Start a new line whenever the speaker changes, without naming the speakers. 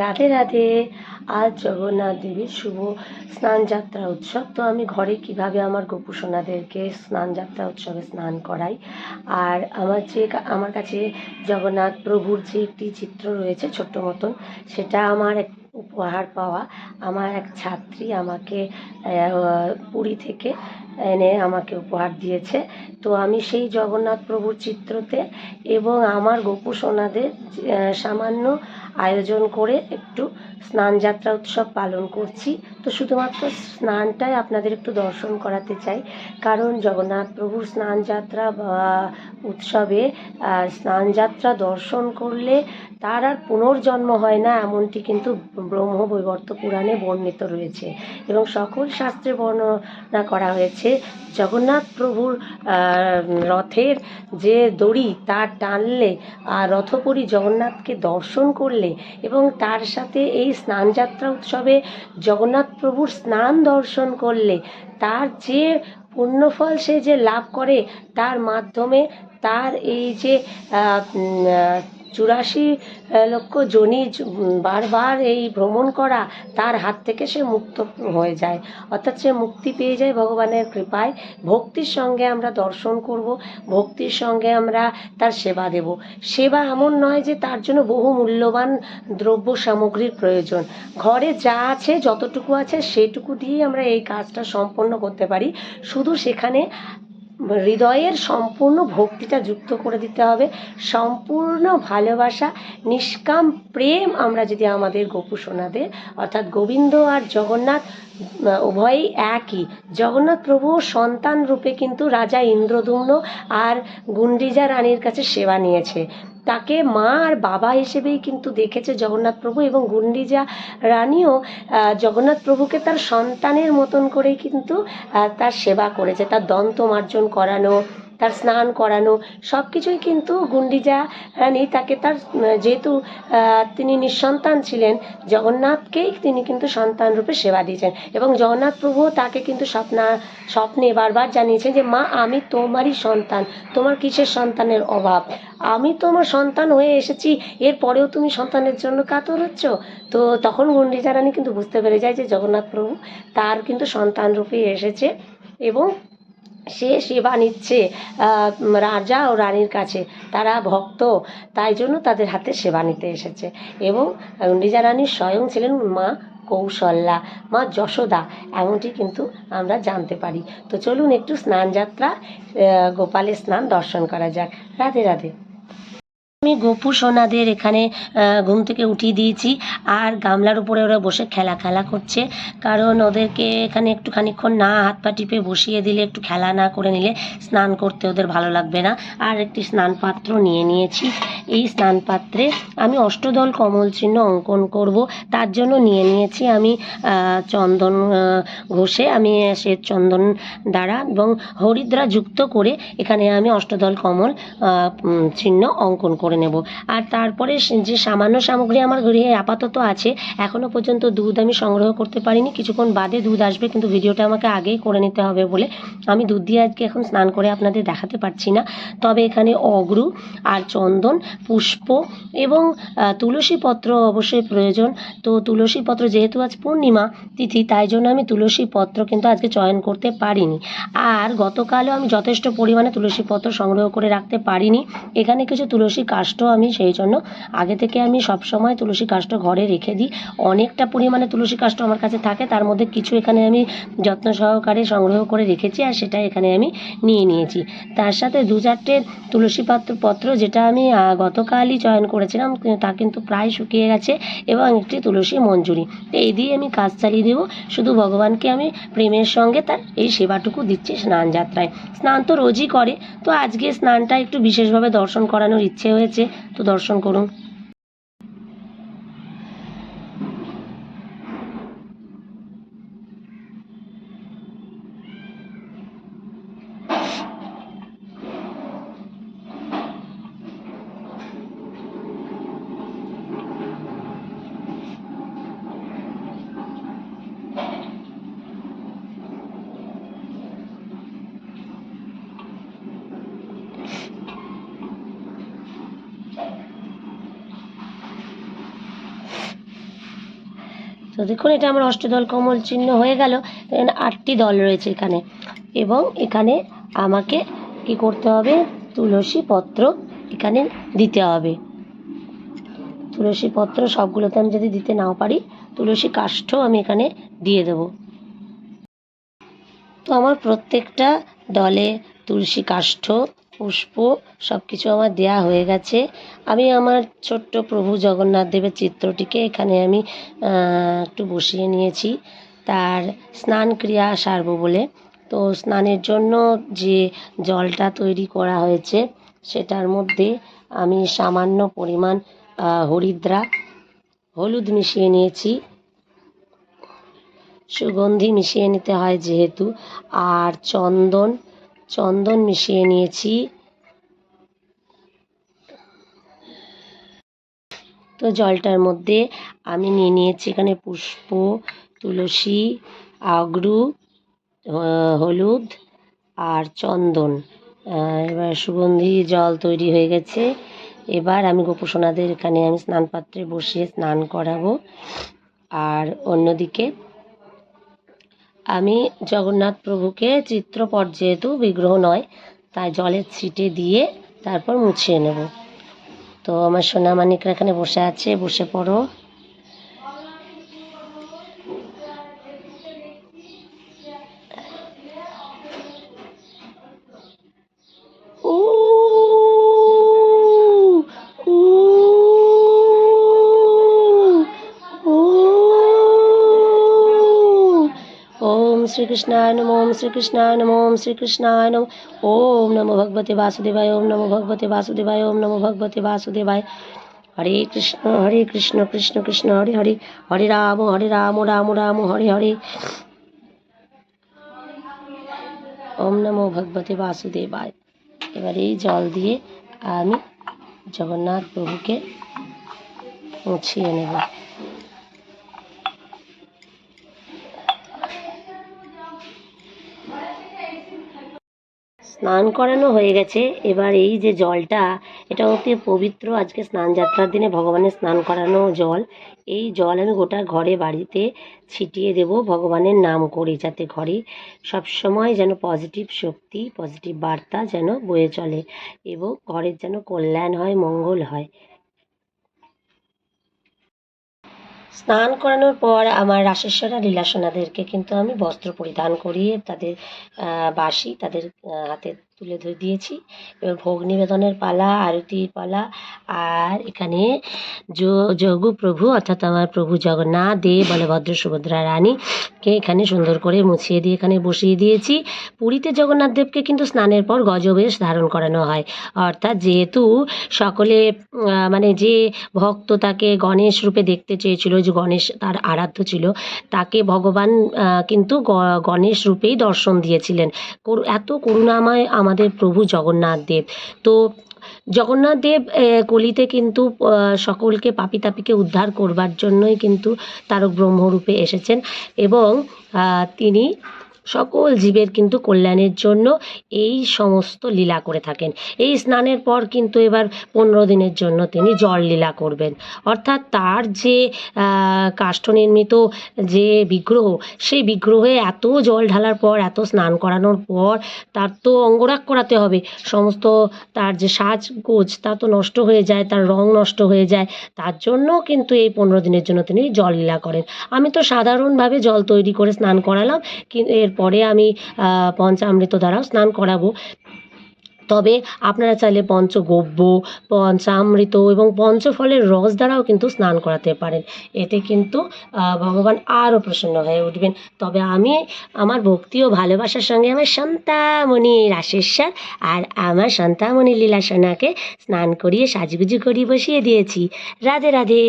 রাধে রাধে আজ জগন্নাথ দেবীর শুভ স্নান যাত্রা উৎসব তো আমি ঘরে কিভাবে আমার গোপুসোনাদেরকে স্নানযাত্রা স্নান যাত্রা উৎসবে স্নান করাই আর আমার যে আমার কাছে জগন্নাথ প্রভুর যে একটি চিত্র রয়েছে ছোট্ট মতন সেটা আমার এক উপহার পাওয়া আমার এক ছাত্রী আমাকে পুরী থেকে এনে আমাকে উপহার দিয়েছে তো আমি সেই জগন্নাথ প্রভুর চিত্রতে এবং আমার গোপু সোনাদের সামান্য আয়োজন করে একটু স্নান যাত্রা উৎসব পালন করছি তো শুধুমাত্র স্নানটাই আপনাদের একটু দর্শন করাতে চাই কারণ জগন্নাথ প্রভুর স্নান যাত্রা বা উৎসবে স্নান যাত্রা দর্শন করলে তার আর পুনর্জন্ম হয় না এমনটি কিন্তু ব্রহ্ম বৈবর্ত পুরাণে বর্ণিত রয়েছে এবং সকল শাস্ত্রে বর্ণনা করা হয়েছে যে জগন্নাথ প্রভুর রথের যে দড়ি তা টানলে আর রথপুরী জগন্নাথকে দর্শন করলে এবং তার সাথে এই স্নানযাত্রা উৎসবে জগন্নাথ প্রভুর স্নান দর্শন করলে তার যে পুণ্যফল সে যে লাভ করে তার মাধ্যমে তার এই যে চুরাশি লক্ষ জনি বারবার এই ভ্রমণ করা তার হাত থেকে সে মুক্ত হয়ে যায় অর্থাৎ সে মুক্তি পেয়ে যায় ভগবানের কৃপায় ভক্তির সঙ্গে আমরা দর্শন করব ভক্তির সঙ্গে আমরা তার সেবা দেব সেবা এমন নয় যে তার জন্য বহু মূল্যবান দ্রব্য সামগ্রীর প্রয়োজন ঘরে যা আছে যতটুকু আছে সেটুকু দিয়েই আমরা এই কাজটা সম্পন্ন করতে পারি শুধু সেখানে হৃদয়ের সম্পূর্ণ ভক্তিটা যুক্ত করে দিতে হবে সম্পূর্ণ ভালোবাসা নিষ্কাম প্রেম আমরা যদি আমাদের গোপু দে অর্থাৎ গোবিন্দ আর জগন্নাথ উভয়ই একই জগন্নাথ প্রভু সন্তান রূপে কিন্তু রাজা ইন্দ্রদুম্ন আর গুন্ডিজা রানীর কাছে সেবা নিয়েছে তাকে মা আর বাবা হিসেবেই কিন্তু দেখেছে জগন্নাথ প্রভু এবং গুন্ডিজা রানীও জগন্নাথ প্রভুকে তার সন্তানের মতন করেই কিন্তু তার সেবা করেছে তার দন্তমার্জন করানো তার স্নান করানো সব কিছুই কিন্তু গুন্ডিজা রানী হ্যাঁ, তাকে তার যেহেতু তিনি নিঃসন্তান ছিলেন জগন্নাথকেই তিনি কিন্তু সন্তান রূপে সেবা দিয়েছেন এবং জগন্নাথ প্রভু তাকে কিন্তু স্বপ্না স্বপ্নে বারবার জানিয়েছেন যে মা আমি তোমারই সন্তান তোমার কিসের সন্তানের অভাব আমি তোমার সন্তান হয়ে এসেছি এরপরেও তুমি সন্তানের জন্য কাতর হচ্ছ তো তখন গুন্ডিজা রানী কিন্তু বুঝতে পেরে যায় যে জগন্নাথ প্রভু তার কিন্তু সন্তান রূপে এসেছে এবং সে সেবা নিচ্ছে রাজা ও রানীর কাছে তারা ভক্ত তাই জন্য তাদের হাতে সেবা নিতে এসেছে এবং নিজা রানী স্বয়ং ছিলেন মা কৌশল্যা মা যশোদা এমনটি কিন্তু আমরা জানতে পারি তো চলুন একটু স্নান যাত্রা গোপালের স্নান দর্শন করা যাক রাধে রাধে আমি গোপু সোনাদের এখানে ঘুম থেকে উঠিয়ে দিয়েছি আর গামলার উপরে ওরা বসে খেলা খেলা করছে কারণ ওদেরকে এখানে একটু খানিক্ষণ না হাত পা টিপে বসিয়ে দিলে একটু খেলা না করে নিলে স্নান করতে ওদের ভালো লাগবে না আর একটি স্নান পাত্র নিয়ে নিয়েছি এই স্নান পাত্রে আমি অষ্টদল কমল চিহ্ন অঙ্কন করব তার জন্য নিয়ে নিয়েছি আমি চন্দন ঘষে আমি সে চন্দন দ্বারা এবং হরিদ্রা যুক্ত করে এখানে আমি অষ্টদল কমল চিহ্ন অঙ্কন করব করে নেব আর তারপরে যে সামান্য সামগ্রী আমার গৃহে আপাতত আছে এখনও পর্যন্ত দুধ আমি সংগ্রহ করতে পারিনি কিছুক্ষণ বাদে দুধ আসবে কিন্তু ভিডিওটা আমাকে আগেই করে নিতে হবে বলে আমি দুধ দিয়ে আজকে এখন স্নান করে আপনাদের দেখাতে পারছি না তবে এখানে অগ্রু আর চন্দন পুষ্প এবং তুলসী পত্র অবশ্যই প্রয়োজন তো তুলসী পত্র যেহেতু আজ পূর্ণিমা তিথি তাই জন্য আমি তুলসী পত্র কিন্তু আজকে চয়ন করতে পারিনি আর গতকালও আমি যথেষ্ট পরিমাণে তুলসী পত্র সংগ্রহ করে রাখতে পারিনি এখানে কিছু তুলসী কাষ্ঠ আমি সেই জন্য আগে থেকে আমি সব সময় তুলসী কাষ্ঠ ঘরে রেখে দিই অনেকটা পরিমাণে তুলসী কাষ্ঠ আমার কাছে থাকে তার মধ্যে কিছু এখানে আমি যত্ন সহকারে সংগ্রহ করে রেখেছি আর সেটা এখানে আমি নিয়ে নিয়েছি তার সাথে দু চারটে তুলসী পাত্র পত্র যেটা আমি গতকালই চয়ন করেছিলাম তা কিন্তু প্রায় শুকিয়ে গেছে এবং একটি তুলসী মঞ্জুরি তো এই দিয়ে আমি কাজ চালিয়ে দেবো শুধু ভগবানকে আমি প্রেমের সঙ্গে তার এই সেবাটুকু দিচ্ছি স্নান যাত্রায় স্নান তো রোজই করে তো আজকে স্নানটা একটু বিশেষভাবে দর্শন করানোর ইচ্ছে হয়েছে হয়েছে তো দর্শন করুন তো দেখুন এটা আমার অষ্টদল কমল চিহ্ন হয়ে গেল আটটি দল রয়েছে এখানে এবং এখানে আমাকে কি করতে হবে তুলসী পত্র এখানে দিতে হবে তুলসী পত্র সবগুলোতে আমি যদি দিতে নাও পারি তুলসী কাষ্ঠ আমি এখানে দিয়ে দেব তো আমার প্রত্যেকটা দলে তুলসী কাষ্ঠ পুষ্প সব কিছু আমার দেয়া হয়ে গেছে আমি আমার ছোট্ট প্রভু জগন্নাথ দেবের চিত্রটিকে এখানে আমি একটু বসিয়ে নিয়েছি তার স্নান ক্রিয়া সারব বলে তো স্নানের জন্য যে জলটা তৈরি করা হয়েছে সেটার মধ্যে আমি সামান্য পরিমাণ হরিদ্রা হলুদ মিশিয়ে নিয়েছি সুগন্ধি মিশিয়ে নিতে হয় যেহেতু আর চন্দন চন্দন মিশিয়ে নিয়েছি তো জলটার মধ্যে আমি নিয়ে নিয়েছি এখানে পুষ্প তুলসী আগরু হলুদ আর চন্দন এবার সুগন্ধি জল তৈরি হয়ে গেছে এবার আমি গোপসোনাদের এখানে আমি স্নানপাত্রে বসিয়ে স্নান করাবো আর অন্যদিকে আমি জগন্নাথ প্রভুকে চিত্রপট যেহেতু বিগ্রহ নয় তাই জলের ছিটে দিয়ে তারপর মুছিয়ে নেব তো আমার সোনামানিকরা এখানে বসে আছে বসে পড়ো ওম শ্রীকৃষ্ণায় নম ওম শ্রীকৃষ্ণায় নম ওম শ্রীকৃষ্ণায় নম ওম নমো ভগবতে বাসুদেবায় ওম নম ভগবতে বাসুদেবায় ওম নমো ভগবতে বাসুদেবায় হরে কৃষ্ণ হরে কৃষ্ণ কৃষ্ণ কৃষ্ণ হরে হরে হরে রাম হরে রাম রাম রাম হরে হরে ওম নমো ভগবতে বাসুদেবায় এবার এই জল দিয়ে আমি জগন্নাথ প্রভুকে মুছিয়ে নেব স্নান করানো হয়ে গেছে এবার এই যে জলটা এটা অতি পবিত্র আজকে স্নান যাত্রার দিনে ভগবানের স্নান করানো জল এই জল আমি গোটা ঘরে বাড়িতে ছিটিয়ে দেব ভগবানের নাম করে যাতে ঘরে সবসময় যেন পজিটিভ শক্তি পজিটিভ বার্তা যেন বয়ে চলে এবং ঘরের যেন কল্যাণ হয় মঙ্গল হয় স্নান করানোর পর আমার রাসেশ্বরা লীলাসোনাদেরকে কিন্তু আমি বস্ত্র পরিধান করিয়ে তাদের বাসি তাদের হাতে তুলে ধরে দিয়েছি এবার ভোগ নিবেদনের পালা আরতির পালা আর এখানে যোগ প্রভু অর্থাৎ আমার প্রভু জগন্নাথ দেব বলভদ্র সুভদ্রা রানীকে এখানে সুন্দর করে মুছিয়ে দিয়ে এখানে বসিয়ে দিয়েছি পুরীতে জগন্নাথ দেবকে কিন্তু স্নানের পর গজবেশ ধারণ করানো হয় অর্থাৎ যেহেতু সকলে মানে যে ভক্ত তাকে গণেশ রূপে দেখতে চেয়েছিল যে গণেশ তার আরাধ্য ছিল তাকে ভগবান কিন্তু গণেশ রূপেই দর্শন দিয়েছিলেন এত করুণাময় আমার আমাদের প্রভু জগন্নাথ দেব তো জগন্নাথ দেব কলিতে কিন্তু সকলকে পাপি তাপিকে উদ্ধার করবার জন্যই কিন্তু তারক ব্রহ্মরূপে এসেছেন এবং তিনি সকল জীবের কিন্তু কল্যাণের জন্য এই সমস্ত লীলা করে থাকেন এই স্নানের পর কিন্তু এবার পনেরো দিনের জন্য তিনি জল লীলা করবেন অর্থাৎ তার যে কাষ্ঠ নির্মিত যে বিগ্রহ সেই বিগ্রহে এত জল ঢালার পর এত স্নান করানোর পর তার তো অঙ্গরাগ করাতে হবে সমস্ত তার যে সাজগোজ তা তো নষ্ট হয়ে যায় তার রং নষ্ট হয়ে যায় তার জন্য কিন্তু এই পনেরো দিনের জন্য তিনি জল লীলা করেন আমি তো সাধারণভাবে জল তৈরি করে স্নান করালাম কিন্তু এর পরে আমি পঞ্চামৃত দ্বারাও স্নান করাবো তবে আপনারা চাইলে পঞ্চগব্য পঞ্চামৃত এবং পঞ্চফলের রস দ্বারাও কিন্তু স্নান করাতে পারেন এতে কিন্তু ভগবান আরও প্রসন্ন হয়ে উঠবেন তবে আমি আমার ভক্তি ও ভালোবাসার সঙ্গে আমার সন্তামণি রাশেশ্বর আর আমার সন্তামণি লীলাসনাকে স্নান করিয়ে সাজগুজু করিয়ে বসিয়ে দিয়েছি রাধে রাধে